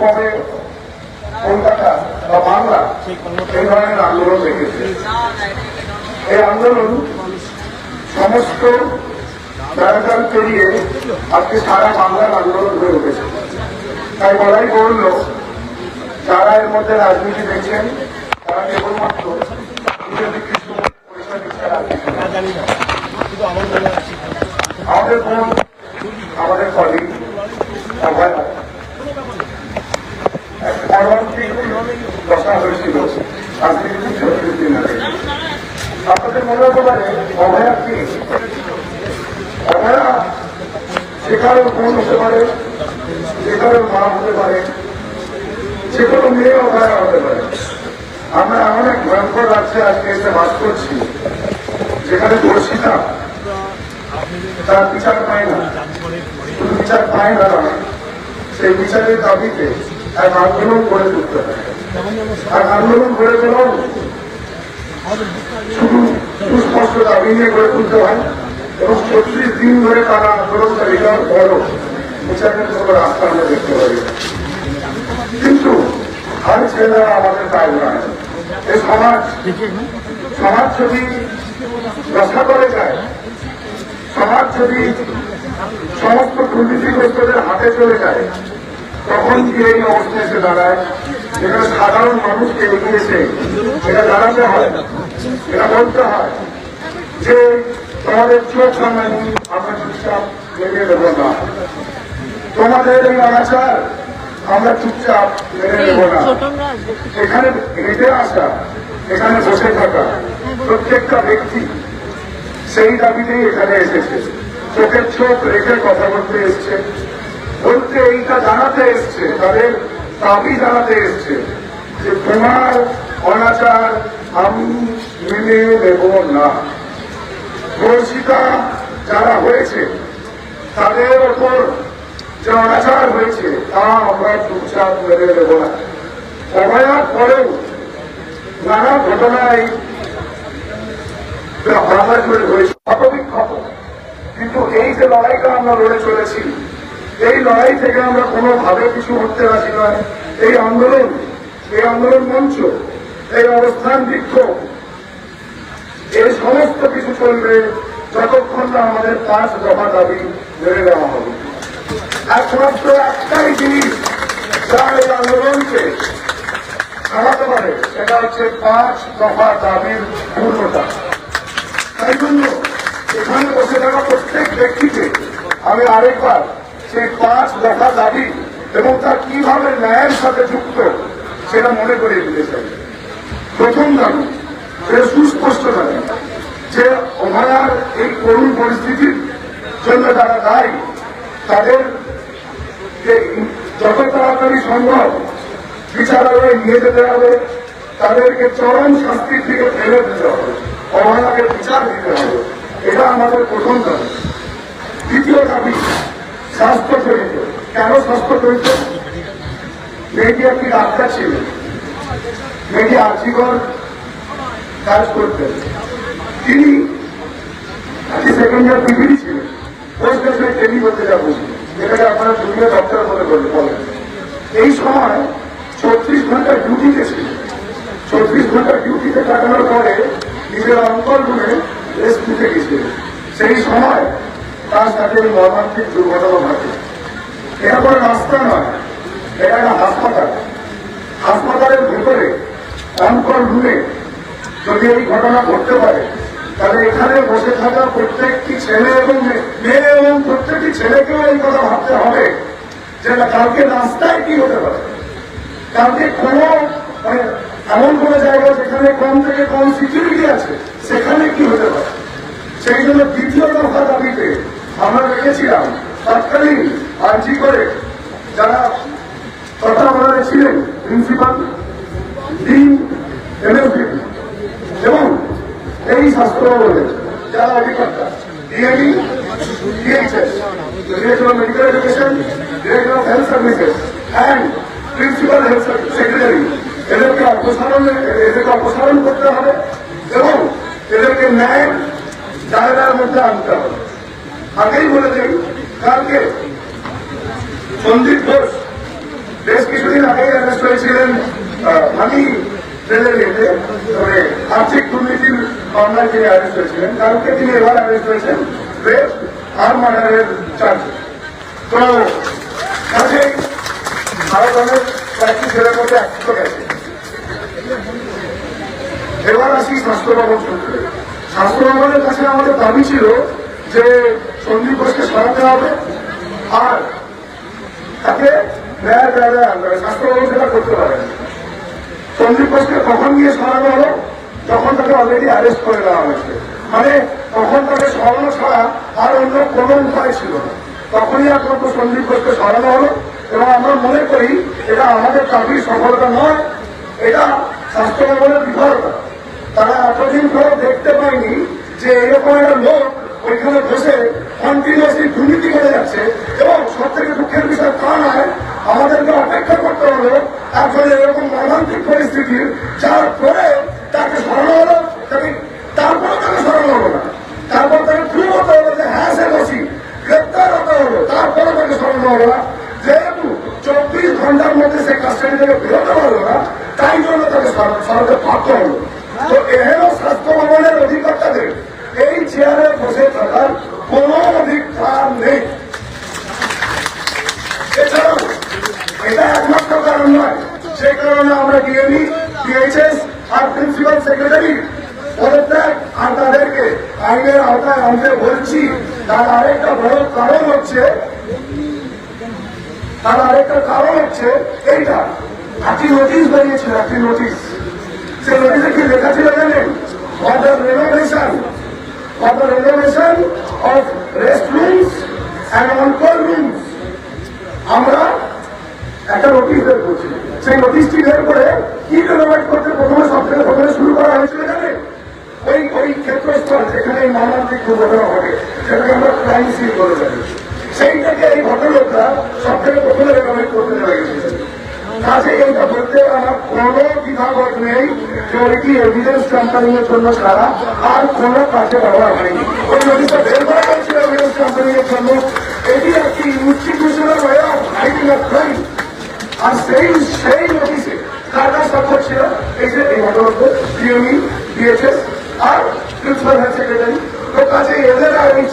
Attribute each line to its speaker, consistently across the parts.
Speaker 1: কবে কলকাতা বা বাংলা এই ধরনের আন্দোলন দেখেছে। এই আন্দোলন সমস্ত ব্যারাকার পেরিয়ে আজকে সারা বাংলার আন্দোলন হয়ে উঠেছে। তাই বলাই বলল, যারা এর মধ্যে রাজনীতি দেখছেন, তারা কেবলমাত্র আমাদের বোন আমাদের কলিগ অভয়া এক মর্মান্তিক দশা হয়েছিল আজকে কিন্তু ছত্রিশ দিন আগে আপনাদের মনে হতে পারে অভয়া কি অভয়া যে কারোর বোন হতে পারে যে কারোর মা হতে পারে যে কোনো হতে পারে। আমরা এক ভয়ঙ্কর রাজ্যে আজকে এসে বাস করছি, যেখানে দর্শিতা তার বিচার পায় না। শুধু বিচার পায় না সেই বিচারের দাবিতে এক আন্দোলন গড়ে তুলতে হয়। এক আন্দোলন গড়ে তোলাও শুধু সুস্পষ্ট দাবি নিয়ে গড়ে তুলতে হয় এবং ছত্রিশ দিন ধরে তারা আন্দোলন চালিয়ে যাওয়ার বিচারের কোনো রাস্তা আমরা দেখতে পারি না। আর ছেলেরা আমাদের কাজ নয়। এই সমাজ সমাজ যদি রক্ষা করে যায়, সমাজ যদি সমস্ত দুর্নীতিগ্রস্তদের হাতে চলে যায়, তখন কি এই অবস্থা এসে দাঁড়ায়? যেখানে সাধারণ মানুষকে এগিয়েছে এটা দাঁড়াতে হয়, এটা বলতে হয় যে তোমাদের চোখ সামনে আমরা চুপচাপ মেনে দেব না। তোমাদের এই অনাচার আমরা চুপচাপ মেনে নেব না। এখানে হেঁটে আসা এখানে বসে থাকা প্রত্যেকটা ব্যক্তি সেই দাবিতেই এখানে এসেছে। চোখের চোখ রেখে কথা বলতে এসছে। বলতে এইটা জানাতে এসছে তাদের দাবি জানাতে এসছে যে তোমার অনাচার আমি মেনে নেব না। ধর্ষিতা যারা হয়েছে তাদের ওপর যে অনাচার হয়েছে, তা আমরা চুপচাপ মেনে নেব না। অভয়ার পরেও নানা ঘটনায় জুড়ে হয়েছে ক্ষতবিক্ষত কিন্তু এই যে লড়াইটা আমরা লড়ে চলেছি, এই লড়াই থেকে আমরা কোনোভাবে কিছু করতে রাজি নয়। এই আন্দোলন এই আন্দোলন মঞ্চ, এই অবস্থান বিক্ষোভ এই সমস্ত কিছু চলবে যতক্ষণ না আমাদের পাঁচ দফা দাবি মেনে নেওয়া হবে। একমাত্র একটাই জিনিস যা এই আন্দোলনকে থামাতে পারে সেটা হচ্ছে পাঁচ দফা দাবির পূর্ণতা। তাই জন্য এখানে বসে থাকা প্রত্যেক ব্যক্তিকে আমি আরেকবার সেই পাঁচ দফা দাবি এবং তা কীভাবে ন্যায়ের সাথে যুক্ত সেটা মনে করিয়ে দিতে চাই। প্রথম দাবি, সেটা সুস্পষ্ট দাবি, যে অভয়ার এই করুণ পরিস্থিতির জন্য যারা দায়ী, তাদের যে যত তাড়াতাড়ি সম্ভব বিচারালয়ে নিয়ে যেতে হবে, তাদেরকে চরম শাস্তির দিকে ফেলে দিতে হবে, অবহেলাকে বিচার দিতে হবে। এটা আমাদের প্রথম দাবি। দ্বিতীয় দাবি স্বাস্থ্য জড়িত কেন স্বাস্থ্য জড়িত মেয়েটি একটি ডাক্তার ছিলেন মেয়েটি আর্থিকর কাজ করতেন। তিনি সেকেন্ড ইয়ার ডিগ্রি ছিলেন। পোস্ট গ্রাজুয়েট ট্রেনিং করতে যাব যেটাকে আপনারা জুনিয়র ডক্টর বলে বলে বলেন। এই সময় ছত্রিশ ঘণ্টার ডিউটিতে ছিল চব্বিশ ঘণ্টা ডিউটিতে কাটানোর পরে নিজের অঙ্কল রুমে রেস্ট নিতে গেছিল সেই সময় তার সাথে এই মর্মান্তিক দুর্ঘটনা ঘটে। এটা কোনো রাস্তা নয়, এটা একটা হাসপাতাল। হাসপাতালের ভেতরে অঙ্কল রুমে যদি এই ঘটনা ঘটতে পারে তাহলে এখানে বসে থাকা প্রত্যেকটি ছেলে এবং মেয়ে- এবং প্রত্যেকটি ছেলেকেও এই কথা ভাবতে হবে যে কালকে রাস্তায় কি হতে পারে? কালকে কোনো মানে এমন কোন জায়গা যেখানে কম থেকে কম সিকিউরিটি আছে, সেখানে কি হতে পারে? সেই জন্য দ্বিতীয় দফা দাবিতে আমরা রেখেছিলাম তৎকালীন আর্জি করে যারা তত্ত্বাবধানে ছিলেন, প্রিন্সিপাল, ডিন এবং এই স্বাস্থ্য ভবনের যারা অভিজ্ঞতা DME DHS director of medical education director of health services and principal health secretary এদেরকে অপসারণ এদেরকে অপসারণ করতে হবে এবং এদেরকে ন্যায় জায়গার মধ্যে আনতে হবে। আগেই বলে দিই কালকে সন্দীপ ঘোষ বেশ কিছুদিন আগেই অ্যারেস্ট হয়েছিলেন আহ, তবে আর্থিক দুর্নীতির মামলায় তিনি অ্যারেস্ট হয়েছিলেন। কারণকে তিনি এবার অ্যারেস্ট হয়েছেন রেপ আর মার্ডারের চার্জে তো কাছে আমাদের দাবি ছিল যে সন্দীপ ঘোষকে সরাতে হবে আর তাকে ন্যায় জায়গায় আনতে হবে। স্বাস্থ্য সেটা করতে পারে না। সন্দীপ ঘোষকে কখন গিয়ে সরানো হলো? যখন তাকে অলরেডি অ্যারেস্ট করে দেওয়া হয়েছে। মানে তখন তাকে সরানো ছাড়া আর অন্য কোনো উপায় ছিল না। তখনই একমাত্র সন্দীপ ঘোষকে সরানো হলো এবং আমরা মনে করি এটা আমাদের চাকরির সফলতা নয়, এটা স্বাস্থ্য ভবনের বিফলতা। তারা এতদিন ধরে দেখতে পায়নি যে এরকম একটা লোক ওইখানে বসে কন্টিনিউসলি দুর্নীতি করে যাচ্ছে এবং সব থেকে দুঃখের বিষয় তা নয় আমাদেরকে অপেক্ষা করতে হবে এখন এরকম মর্মান্তিক পরিস্থিতি, যার পরে তাকে সরানো হলো, তাকে তারপরে তাকে সরানো হলো না। তারপর তাকে প্রুভ হতে হলো যে হ্যাঁ সে দোষী গ্রেপ্তার হতে হলো তারপরে তাকে সরানো হলো না। যেহেতু চব্বিশ ঘণ্টার মধ্যে সে কাস্টাডি থেকে বেরোতে পারল না, তাই জন্য তাকে সরা- সরাতে বাধ্য হলো। তো এহেন স্বাস্থ্য ভবনের অধিকর্তাদের এই চেয়ারে বসে থাকার কোন অধিকার নেই এছাড়াও এটা একমাত্র কারণ নয় সেই কারণে আমরা ডিএমই ডিএইচএস আর প্রিন্সিপাল সেক্রেটারি পদত্যাগ আর তাদেরকে আইনের আওতায় আনতে বলছি তার আরেকটা বড় কারণ হচ্ছে তার আরেকটা কারণ হচ্ছে এইটা একটি নোটিশ বেরিয়েছিল একটি নোটিশ সে নোটিশে কি লেখা ছিল জানেন for the renovation for the renovation of rest rooms and on call rooms আমরা একটা নোটিশ বের করছি। সেই নোটিশটি বের করে কি রেনোভেট করতে প্রথমে সব থেকে প্রথমে শুরু করা হয়েছিল জানেন ওই ওই ক্ষেত্রস্থল যেখানে এই মর্মান্তিক দুর্ঘটনা ঘটে, সেটাকে আমরা ক্রাইম সিন বলে জানি। সেইটাকে এই ভদ্রলোকরা সব থেকে প্রথমে রেনোভেট করতে চলে গেছে। আমার কোনো দ্বিধাবোধ নেই আর কোনো কাজে ব্যবহার হয়নি।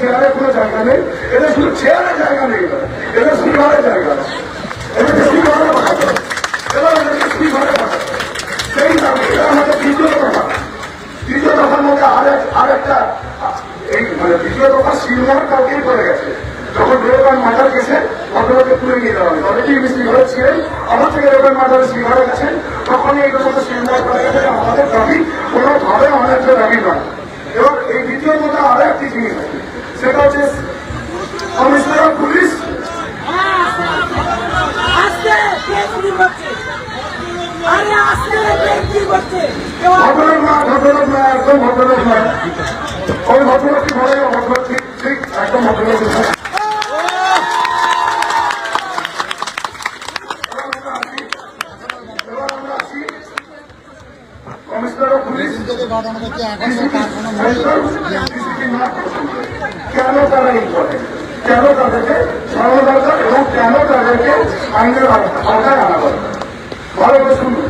Speaker 1: চেয়ারে আইনের আওতায় আনা ভালো শুনুন।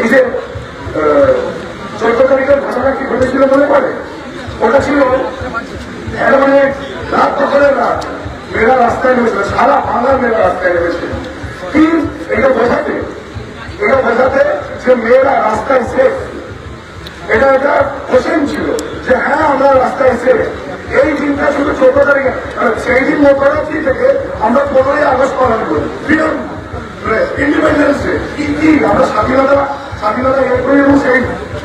Speaker 1: এই যে চোদ্দ তারিখের ঘটনা কি ঘটেছিল মনে পড়ে? ওটা ছিল মানে রাত দখলের রাত মেয়েরা রাস্তায় নেমেছিল সারা বাংলার মেয়েরা রাস্তায় নেমেছিল কি এটা বোঝাতে এটা বোঝাতে যে মেয়েরা রাস্তায় সেফ এটা একটা কোশ্চেন ছিল যে হ্যাঁ আমরা রাস্তায় এসে এই দিনটা শুধু চোদ্দ তারিখে। মানে সেই দিন মোকারাত্রি থেকে আমরা পনেরোই আগস্ট পালন করি। ফ্রিডম ইন্ডিপেন্ডেন্স ডে কি কি? আমরা স্বাধীনতা স্বাধীনতা এর করি এবং সেই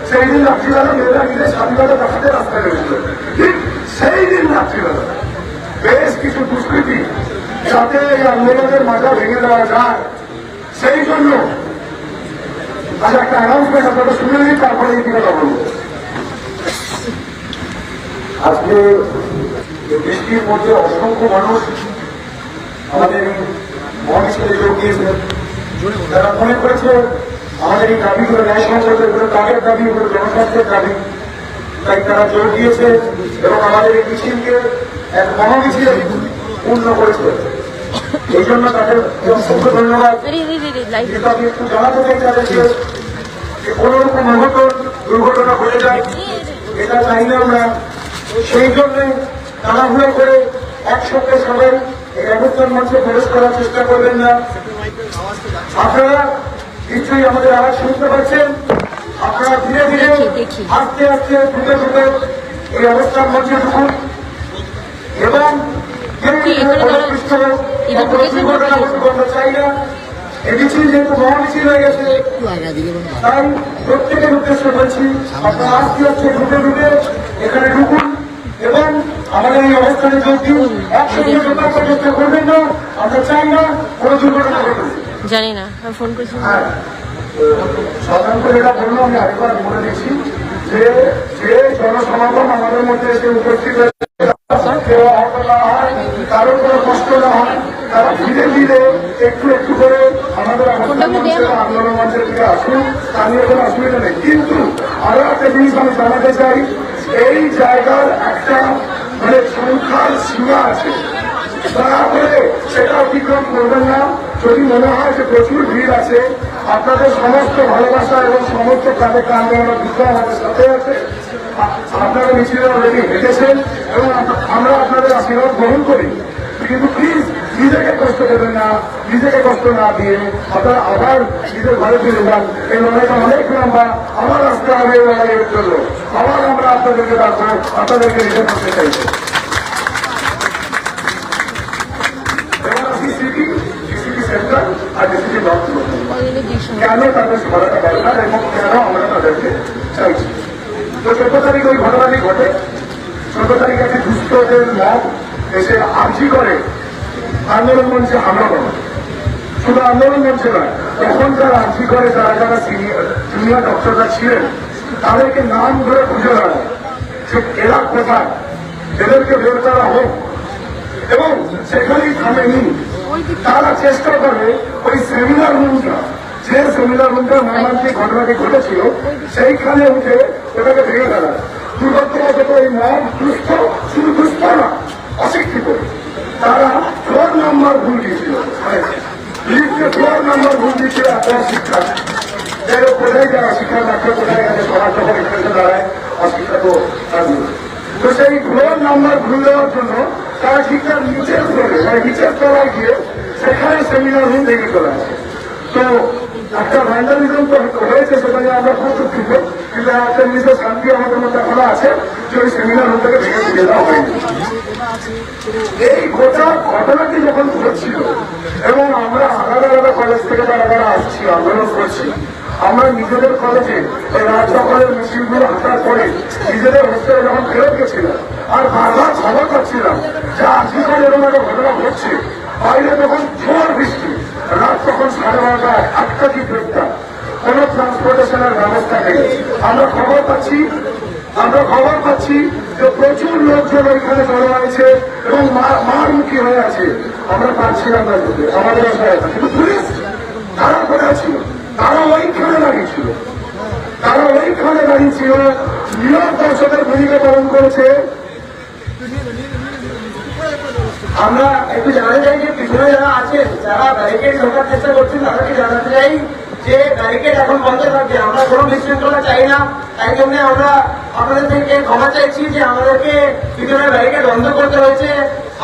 Speaker 1: সেই দিন রাত্রিবেলা মেয়েরা নিজের স্বাধীনতা দেখাতে রাস্তায় নেমেছিল ঠিক সেই দিন রাত্রিবেলা বেশ কিছু দুষ্কৃতি যাতে এই আন্দোলনের মাথা ভেঙে দেওয়া যায়। সেই জন্য আজ একটা অ্যানাউন্সমেন্ট আপনারা শুনে নিন তারপরে এই দিকে বলব। আজকে বৃষ্টির মধ্যে অসংখ্য মানুষ আমাদের মহাবিশ্বে যোগ তারা মনে করেছে আমাদের এই দাবিগুলো ন্যায় সংসদের এগুলো তাদের দাবি এগুলো জনস্বার্থের দাবি। তাই তারা যোগ দিয়েছে এবং আমাদের এই মিছিলকে এক মহামিছিলে পূর্ণ করেছে। এই জন্য তাদের অসংখ্য ধন্যবাদ। কিন্তু আমি একটু জানাতে চাই তাদেরকে যে কোনো রকম অঘটন দুর্ঘটনা ঘটে যায় এটা চাই না আমরা সেই জন্য তাড়াহুড়ো করে একসঙ্গে সবাই এই অবস্থান মঞ্চে প্রবেশ করার চেষ্টা করবেন না। আপনারা নিশ্চয়ই আমাদের আওয়াজ শুনতে পাচ্ছেন। আপনারা ধীরে ধীরে। আস্তে আস্তে ধীরে ধীরে এই অবস্থান মঞ্চে ঢুকুন। এবং চাই না। যেহেতু মহামিছিল হয়ে গেছে। তাই প্রত্যেকের উদ্দেশ্যে বলছি আপনারা আস্তে আস্তে ঢুকে ঢুকে এখানে ঢুকুন। এবং আমাদের এই অবস্থানে যোগ দিন। একসঙ্গে ঢোকার চেষ্টা করবেন না আমরা চাই না কোনো দুর্ঘটনা ঘটুক।
Speaker 2: জানি না আমি ফোন করেছি
Speaker 1: সাধারণ করে এটা বলল আমি আরেকবার বলে দিচ্ছি যে যে জনসমাগম আমাদের মধ্যে এসে উপস্থিত হয় কারও কোনো কষ্ট না হয় তারা ধীরে ধীরে একটু একটু করে আমাদের আন্দোলন মঞ্চের দিকে আসুন তা নিয়ে কোনো অসুবিধা নেই। কিন্তু আরও একটা জিনিস আমি জানাতে চাই এই জায়গার একটা মানে সংখ্যার সীমা আছে। তারপরে সেটা অতিক্রম করবেন না। যদি মনে হয় যে প্রচুর ভিড় আছে, আপনাদের সমস্ত ভালোবাসা এবং সমস্ত কাজে কান দেওয়ার বিষয় আমাদের সাথে আছে। আপনারা মিছিলে অলরেডি হেঁটেছেন এবং আমরা আপনাদের আশীর্বাদ গ্রহণ করি। কিন্তু প্লিজ নিজেকে কষ্ট দেবেন না, নিজেকে কষ্ট না দিয়ে আপনারা আবার নিজের ঘরে ফিরে যান। এই লড়াইটা অনেক লম্বা, আবার আসতে হবে এই লড়াইয়ের জন্য আবার আমরা আপনাদেরকে ডাকবো, আপনাদেরকে নিজের করতে চাইব। কেন তাদের ঘটনাটি ঘটে। চোদ্দ তারিখ একটি দুষ্টদের মত এসে আর্জি করে আন্দোলন মঞ্চে হামলা করে শুধু আন্দোলন মঞ্চে নয় তখন যারা আর্জি করে যারা যারা সিনিয়র ডক্টররা ছিলেন, তাদেরকে নাম ধরে খুঁজে বেড়ায় যে এরা কোথায়? এদেরকে বের করা হোক। এবং সেখানেই থামেনি। তারা চেষ্টা করে ওই সেমিনার রুমটা যে সেমিনার রুমটা মর্মান্তিক ঘটনাটি ঘটেছিল, সেইখানে উঠে ওটাকে ভেঙে ফেলা। দুর্ভাগ্যবশত এই মব দুস্থ, শুধু দুস্থ না অশিক্ষিত। তারা ফ্লোর নাম্বার ভুল দিয়েছিল। লিফটে ফ্লোর নাম্বার ভুল দিয়েছিল এত শিক্ষা। হোক কোথায় যায় অশিক্ষা ডাক্তার কোথায় গেছে সবার যখন এখানে দাঁড়ায় অশিক্ষা তো তো সেই ফ্লোর নাম্বার ভুল দেওয়ার জন্য তারা ঠিকঠাক নিচের ফ্লোরে মানে নিচের তলায় গিয়ে সেখানে সেমিনার রুম ভেঙে চলে তো একটা ভ্যান্ডালিজম তো হয়েছে সেখানে আমরা খুব দুঃখিত কিন্তু একটা শান্তি আমাদের মধ্যে আছে যে ওই সেমিনার এই গোটা ঘটনাটি যখন এবং আমরা আলাদা আলাদা কলেজ থেকে যারা আসছি, আন্দোলন করছি, আমরা নিজেদের কলেজে ওই রাজ মিছিলগুলো হাঁটার পরে নিজেদের হোস্টেলে যখন ফেরত গেছিলাম, আর বারবার খবর পাচ্ছিলাম যে আজকে এরকম একটা ঘটনা ঘটছে, বাইরে তখন ঝড় বৃষ্টি, রাত তখন সাড়ে বারোটা, আটটা কি কোনো ট্রান্সপোর্টেশনের ব্যবস্থা নেই। আমরা খবর পাচ্ছি, আমরা খবর পাচ্ছি যে প্রচুর লোকজন ওইখানে জড়ো হয়েছে এবং মার- মারমুখী হয়ে আছে। আমরা পাচ্ছিলাম না আমাদের। কিন্তু পুলিশ, তারা কোথায় ছিল? তারা ওইখানে দাঁড়িয়েছিল তারা ওইখানে দাঁড়িয়েছিল নিয়োগ দর্শকের ভূমিকা পালন করেছে।
Speaker 3: আমরা একটু জানা চাই যে পিছনে যারা আছে যারা ব্যারিকেড ঢোকার চেষ্টা করছেন, তাদেরকে জানাতে চাই যে ব্যারিকেড এখন বন্ধ থাকবে, আমরা কোনো বিশৃঙ্খলা চাই না। তাই জন্য আমরা আপনাদের থেকে ক্ষমা চাইছি যে আমাদেরকে পিছনে ব্যারিকেড বন্ধ করতে হয়েছে।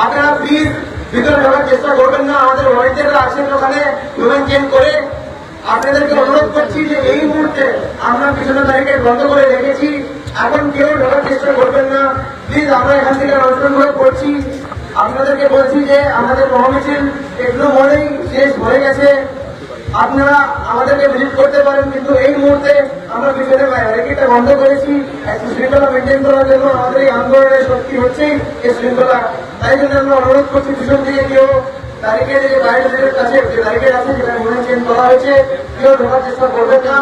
Speaker 3: আপনারা প্লিজ ভিতরে ঢোকার চেষ্টা করবেন না। আমাদের ভলেন্টিয়াররা আছেন ওখানে ডোমেন চেঞ্জ করে। আপনাদেরকে অনুরোধ করছি যে এই মুহূর্তে আমরা পিছনের ব্যারিকেড বন্ধ করে রেখেছি। এখন কেউ ঢোকার চেষ্টা করবেন না। প্লিজ আমরা এখান থেকে অনুষ্ঠানগুলো করছি। আপনাদেরকে বলছি যে আমাদের মহামিছিল একটু মনেই শেষ হয়ে গেছে। আপনারা আমাদেরকে ভিজিট করতে পারেন, কিন্তু এই মুহূর্তে আমরা পিছনে ব্যারিকেডটা বন্ধ করেছি। একটু শৃঙ্খলা মেনটেন করার জন্য আমাদের এই আন্দোলনের শক্তি হচ্ছেই এই শৃঙ্খলা। তাই জন্য আমরা অনুরোধ করছি পিছন থেকে কেউ ব্যারিকেড যে বাইরের কাছে যে ব্যারিকেড আছে যেটা চেঞ্জ করা হয়েছে, কেউ ঢোকার চেষ্টা করবেন না।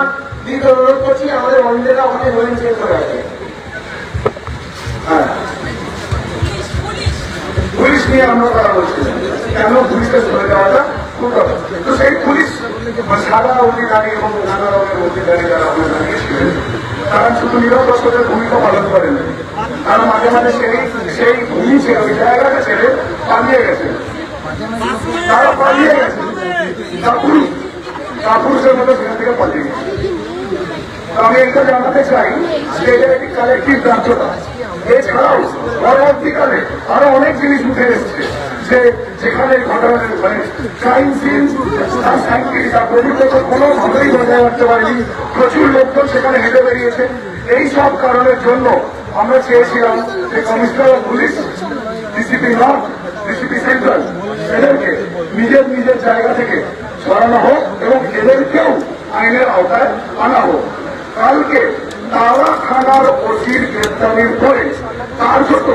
Speaker 3: দ্বিতীয় অনুরোধ করছি, আমাদের বন্ধুরা ওখানে মনে চেঞ্জ করা আছে
Speaker 1: পুলিশ নিয়ে আমরা কথা বলছিলাম কেন পুলিশকে সরে যাওয়াটা খুব তো সেই পুলিশ সাদা অধিকারী এবং নানা রকমের অধিকারী যারা তারা শুধু নিরপক্ষদের ভূমিকা পালন করেন তারা মাঝে মাঝে সেই সেই ভূমি ওই জায়গাটা ছেড়ে পালিয়ে গেছে তারা পালিয়ে গেছে কাপুরুষ কাপুরুষের মতো সেখান থেকে পালিয়ে গেছে আমি এটা জানাতে চাই যে এটা একটি কালেক্টিভ ব্যর্থতা এছাড়াও পরবর্তীকালে আরও অনেক জিনিস উঠে এসছে যে যেখানে ঘটনা মানে সিন তার কোনোভাবেই বজায় রাখতে পারেনি। প্রচুর লোকজন সেখানে হেঁটে বেরিয়েছে। এই সব কারণের জন্য আমরা চেয়েছিলাম যে commissioner police DCP north DCP central এদেরকে নিজের নিজের জায়গা থেকে সরানো হোক এবং এদেরকেও আইনের আওতায় আনা হোক। কালকে তারা থানার ওসির গ্রেপ্তারির পরে তার জন্য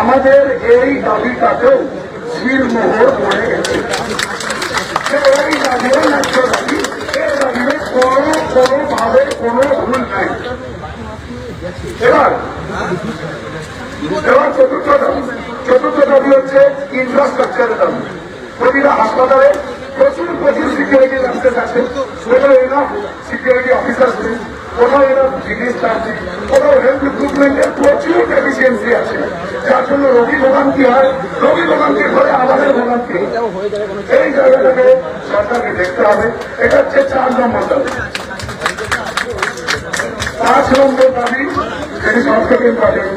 Speaker 1: আমাদের এই দাবিটাতেও শির মোহর পড়ে গেছে এই দাবিও ন্যায্য দাবি এই দাবিতে কোনো কোনোভাবে কোনো ভুল নাই এবার এবার চতুর্থ দাবি চতুর্থ দাবি হচ্ছে ইনফ্রাস্ট্রাকচারের দাবি প্রতিটা হাসপাতালে প্রচুর প্রচুর সিকিউরিটি ব্যবস্থা আছে এনা সিকিউরিটি অফিসার আছে কোথাও এনা জিনিস আছে। কোথাও হেলথ ইকুইপমেন্টের প্রচুর ডেফিসিয়েন্সি আছে। যার জন্য রোগী ভোগান্তি হয়? রোগী ভোগান্তির ফলে আমাদের ভোগান্তি। এই জায়গাটাকে সরকারকে দেখতে হবে। এটা হচ্ছে চার নম্বর দাবি। পাঁচ নম্বর দাবি সেটি সব থেকে ইম্পর্টেন্ট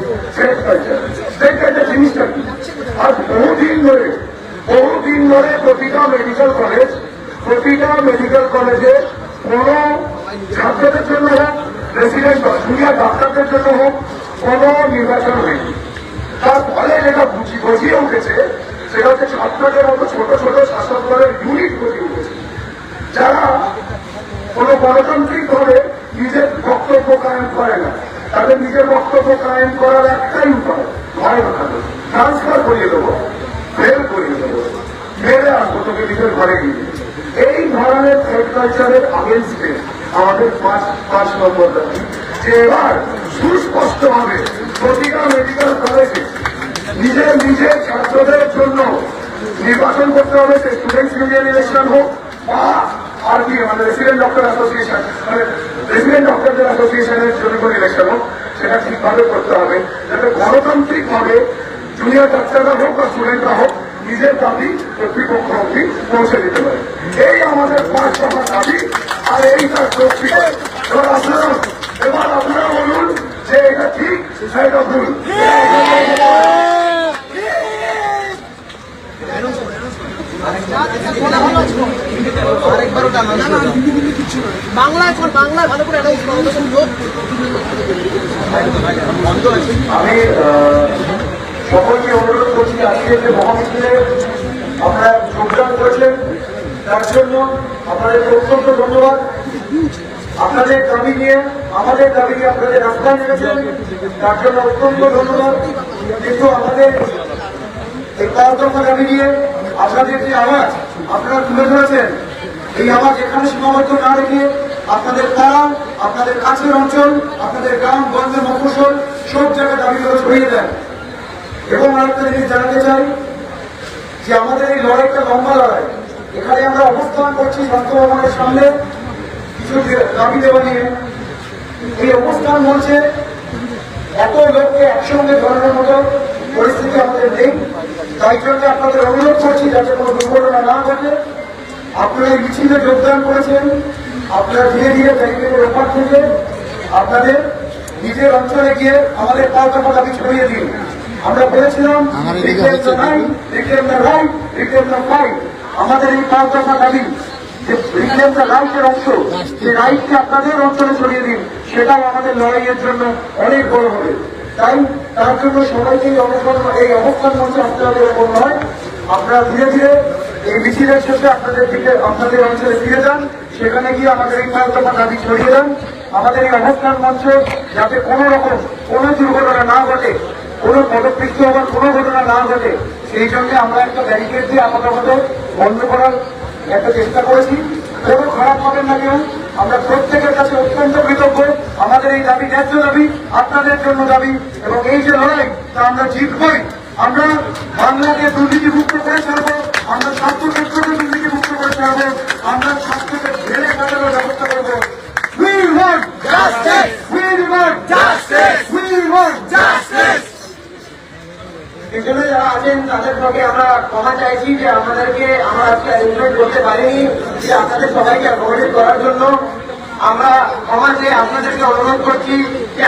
Speaker 1: কালচার জিনিসটা কি? আজ বহুদিন ধরে বহুদিন ধরে প্রতিটা মেডিকেল কলেজ প্রতিটা মেডিকেল কলেজে কোন ছাত্রদের জন্য হোক রেসিডেন্ট জুনিয়র ডাক্তারদের জন্য হোক, কোন নির্বাচন হয়নি তার ফলে যেটা বুঝি গজিয়ে উঠেছে, সেটা হচ্ছে ছাত্রদের মতো ছোট ছোট শাসক দলের ইউনিট গজিয়ে উঠেছে। যারা কোন গণতান্ত্রিক ভাবে নিজের বক্তব্য কায়েম করে না, তাদের নিজের বক্তব্য কায়েম করার একটাই উপায়, ভয় দেখানো ট্রান্সফার করিয়ে দেবো ফেল করিয়ে দেবো, মেরে আসব তোকে নিজের ঘরে গিয়ে। এই ধরনের থ্রেড কালচারের আগেনস্টে আমাদের পাঁচ পাঁচ নম্বর দাবি যে এবার সুস্পষ্ট ভাবে প্রতিটা মেডিকেল কলেজে নিজের নিজের ছাত্রদের জন্য নির্বাচন করতে হবে, সে স্টুডেন্টস ইউনিয়ন ইলেকশন হোক বা আর কি মানে রেসিডেন্ট ডক্টর অ্যাসোসিয়েশন মানে রেসিডেন্ট ডক্টরদের অ্যাসোসিয়েশনের জন্য কোনো ইলেকশন হোক, সেটা ঠিকভাবে করতে হবে। যাতে গণতান্ত্রিকভাবে জুনিয়র ডাক্তাররা হোক বা স্টুডেন্টরা হোক নিজের দাবি অব্দি পৌঁছে দিতে পারে। এই আমাদের পাঁচ দফা দাবি আর এই তার শক্তি এবার আপনারা এবার আপনারা বলুন যে এটা ঠিক এটা ভুল। আমি সকলকে অনুরোধ আজকে যে মহামিছিলে আপনারা যোগদান করেছেন, তার জন্য আপনাদের অত্যন্ত ধন্যবাদ। আপনাদের দাবি নিয়ে, আমাদের দাবি নিয়ে আপনাদের রাস্তায় নেমেছেন তার জন্য অত্যন্ত ধন্যবাদ। কিন্তু আমাদের এই কয়েকদফা দাবি নিয়ে আপনাদের যে আওয়াজ, আপনারা তুলে ধরেছেন, এই আওয়াজ এখানে সীমাবদ্ধ না রেখে আপনাদের পাড়া, আপনাদের কাছের অঞ্চল, আপনাদের গ্রাম গঞ্জে মফসল সব জায়গায় দাবিগুলো ছড়িয়ে দেন। এবং আরেকটা জিনিস জানাতে চাই যে আমাদের এই লড়াইটা লম্বা লড়াই। এখানে আমরা অবস্থান করছি শান্ত ভবনের সামনে কিছু দাবি দেওয়া নিয়ে। এই অবস্থান মঞ্চে এত লোককে একসঙ্গে ধরানোর মতো পরিস্থিতি আমাদের নেই। তাই জন্য আপনাদের অনুরোধ করছি যাতে কোনো দুর্ঘটনা না ঘটে। আপনারা এই মিছিলে যোগদান করেছেন। আপনারা ধীরে ধীরে ব্যারিকেডের ওপার থেকে আপনাদের নিজের অঞ্চলে গিয়ে আমাদের পাল্টাপা দাবি ছড়িয়ে দিন। আমরা বলেছিলাম আমাদের এই পাল্টাপা দাবি যে রিক্লেম দ্য রাইটের অংশ যে রাইটকে আপনাদের অঞ্চলে ছড়িয়ে দিন সেটাও আমাদের লড়াইয়ের জন্য অনেক বড় হবে। তাই তার জন্য সবাইকে এই অবস্থান এই অবস্থান মঞ্চে আসতে হবে এরকম নয়। আপনারা ধীরে ধীরে এই মিছিলের শেষে আপনাদের দিকে আপনাদের অঞ্চলে ফিরে যান। সেখানে গিয়ে আমাদের এই পাল্টাপা দাবি ছড়িয়ে দেন। আমাদের এই অবস্থান মঞ্চ যাতে কোনো রকম কোনো দুর্ঘটনা না ঘটে কোনো পদপৃষ্ঠ হওয়ার কোনো ঘটনা না ঘটে, সেই জন্য আমরা একটা ব্যারিকেড দিয়ে আপাতত বন্ধ করার একটা চেষ্টা করেছি কোনো খারাপ পাবেন না কেউ আমরা প্রত্যেকের কাছে অত্যন্ত কৃতজ্ঞ আমাদের এই দাবি ন্যায্য দাবি, আপনাদের জন্য দাবি, এবং এই যে লড়াই, তা আমরা জিতবই আমরা বাংলাকে দুর্নীতি মুক্ত করে ছাড়বো, আমরা স্বাস্থ্য ক্ষেত্রকে দুর্নীতি মুক্ত করে ছাড়বো, আমরা স্বাস্থ্যকে ঢেলে কাটানোর ব্যবস্থা করব We want justice! We want justice! We want justice!
Speaker 3: পিছনে যারা আছেন, তাদের সঙ্গে আমরা ক্ষমা চাইছি যে আমাদেরকে, আমরা আজকে অ্যারেঞ্জমেন্ট করতে পারিনি, যে আপনাদের সবাইকে অ্যাকোমোডেট করার জন্য। আমরা ক্ষমা চেয়ে আপনাদেরকে অনুরোধ করছি যে